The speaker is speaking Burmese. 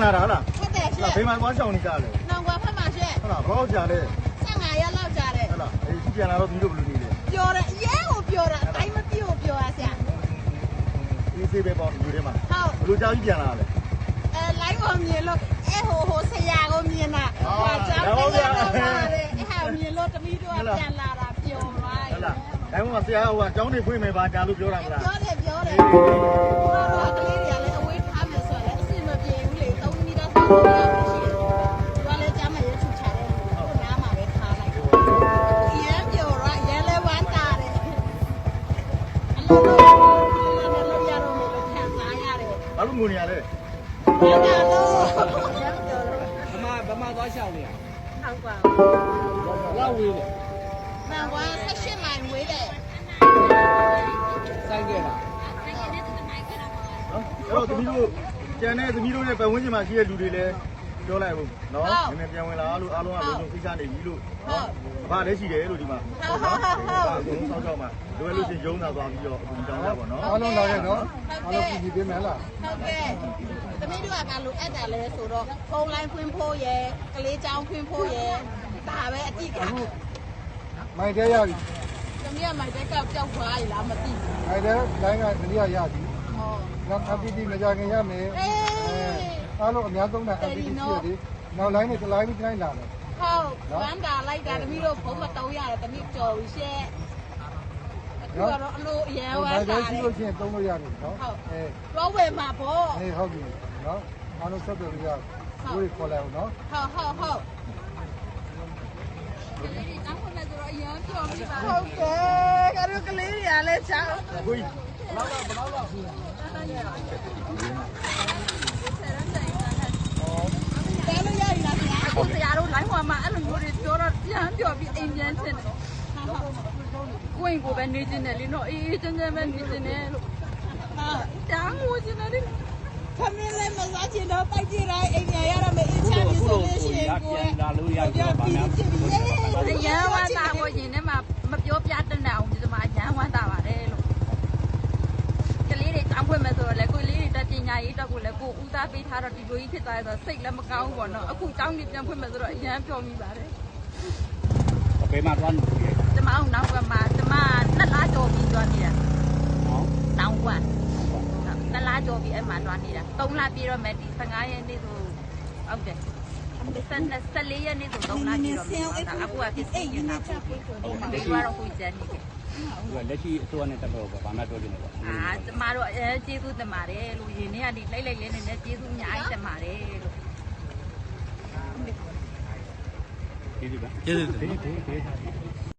ပြန်လာတာဟုတ်လားဟုတ်တယ်ဟုတ်ရှလားင်ဘေးမှာသွားရှောင်နေကြတယ်နောင်ကွာဖက်မှာရှင်ဟုတ်လားဘောက်ကြတယ်15ရက်လောက်ကြာတယ်ဟုတ်လားအေးကြီးပြန်လာတော့ပြီးတော့ဘယ်လိုနေလဲပြောတယ်အရင်ကိုပြောတာအတိုင်းမပြည့်ကိုပြောရဆရာအေးဆေးပဲပေါ့ယူထဲမှာဟုတ်ဘယ်လိုကြောက်ကြီးပြန်လာလဲအဲ live ကိုမြင်လို့အဲဟိုဟိုဆရာကိုမြင်တာအာဟိုကြောင်းဟုတ်တကဲ့ယ်တော့ပါတယ်အဲဟာမြင်လို့တမီးတို့ကပြန်လာတာပျော်သွားဟုတ်လားဒါမှမဟုတ်ဆရာဟိုကကျောင်းနေဖွင့်မယ်ပါကြာလို့ပြောတာမလားပြောတယ်ပြောတယ် လို့ငိုနေရလဲဝမ်းတာလို့ရမ်းပျော်တော့ဗမာဗမာသွားရှောက်နေရဟုတ်ပါလောက်ဝေးတယ်မန်ကွာ16မိုင်ဝေးတယ်စိုက်ခဲ့တာနော်အဲ့တော့သမီးတို့ကျန်တဲ့သမီးတို့ရဲ့ပတ်ဝန်းကျင်မှာရှိတဲ့လူတွေလည်း ပြောလိုက်ဘူးနော်နည်းနည်းပြန်ဝင်လာလို့အားလုံးကလုံးလုံးသိချနေပြီလို့နော်ဘာလည်းရှိတယ်လို့ဒီမှာအကုန်လုံးဆောက်ရှောက်မှာလိုရလို့ရှိရင်ရုံးသာသွားပြီးတော့အခုတောင်းတာပေါ့နော်အားလုံးလာရဲ့နော်အားလုံးပြည်ပြည်ပေးမယ်လားဟုတ်ကဲ့သမီးတို့ကဘာလို့အပ်တာလဲဆိုတော့ဖုန်းလိုင်းဖွင့်ဖို့ရယ်ကလေးချောင်းဖွင့်ဖို့ရယ်ဒါပဲအတိကအခုမိုင်တဲရပြီသမီးကမိုက်တဲ့ကောက်ကြောက်သွားရလားမသိဘူးမိုင်တဲလိုင်းကတနည်းရပြီဟောနောက် FPT မကြခင်ရမယ်အေး အားလုံးအများဆုံးတာ FPT ရှိတယ်နောက်လိုင်းနဲ့တစ်လိုင်းတစ်လိုင်းလာတယ်ဟုတ်ဝမ်းတာလိုက်တာသမီးတို့ဘုံမတုံးရတယ်သမီးကြော်ပြီးရှဲအခုကတော့အလိုအရန်ဝမိုမ်းင်တဲတာရှိလေလို့ချင်းသုံးလို့ရတယ်နော်အဲတော့ဝယ်မှာပေါ့အေးဟုတ်ပြီနော်အားလုံးဆက်သွယ်လို့ရဘူးခေါ်လိုက်အောင်နော်ဟုတ်ဟုတ်ဟုတ်ဟုတ်ကဲ့ကရုကလေးရလဲချောင်းအခုကြီးတဲလို့ရည်လားဗျာ ကိုဆရာ တို့လိုင်းဟွာမှာအဲ့လိုမျိုးတွေပြောတော့ပြန်ပြောပြီးအိမ်ပြန်ချင်တယ်ကိုရင်ကိုပဲနေချင်တယ်လေနော်အေးအေးချမ်းချမ်းပဲနေချင်တယ်လို့ဟာတားငိုချင်တယ်လေခမင်းလည်းမစားချင်တော့တိုက်ကြည့်တိုင်းအိမ်ညာရရမယ်အင်းချမ်းပြီးဆိုလို့ရှိရင်ကိုယ်လာလို့ရကြပါလားအရန်ဝမ်းသာကိုရင်ထဲမှာမပြောပြတတ်တဲ့အောင်ဒီမှာအရန်ဝမ်းသာပါတယ်လို့ကလေးတွေတောင်းခွင့်မဲ့ဆိုတော့လေကိုလေးတွေတက်ပ ညာရေးတက်ကိုလည်းကိုဦးစားပေးထားတော့ဒီလိုကြီးဖြစ်သွားရဆိုစိတ်လည်းမကောင်းဘူးပေါ့နော်အခုတောင်းနေပြန်ဖွင့်မဲ့ဆိုတော့အရန်ပြောမိပါတယ်ဘယ်မှာသွားနေလဲကျမအောင်နောက်ကမှကျမနှစ်လားကြော်ပြီးသွားနေတာနော်တောင်းကွာနှစ်လားကြော်ပြီးအဲ့မှာသွားနေတာ၃လပြည့်တော့မယ်ဒီ15ရက်နေ့ဆိုဟုတ်တယ်14ရက်နေ့ဆို3လပြည့်တော့မယ်အခုကဖြစ်စီနေတာဒီကတော့ကိုကျန်နေတယ် သူကလက်ရှိအစိုးရနဲ့တက်တော့ဘာမှပြောနေတယ်ပေါ့အာကျမတို့အဲကျေးဇူးတင်ပါတယ်လို့ယင်နေ့ကဒီလိုက်လိုက်လေးနဲ့ကျေးဇူးအများကြီးတင်ပါတယ်လို့ဒီဒီပါကျေးဇူးတင်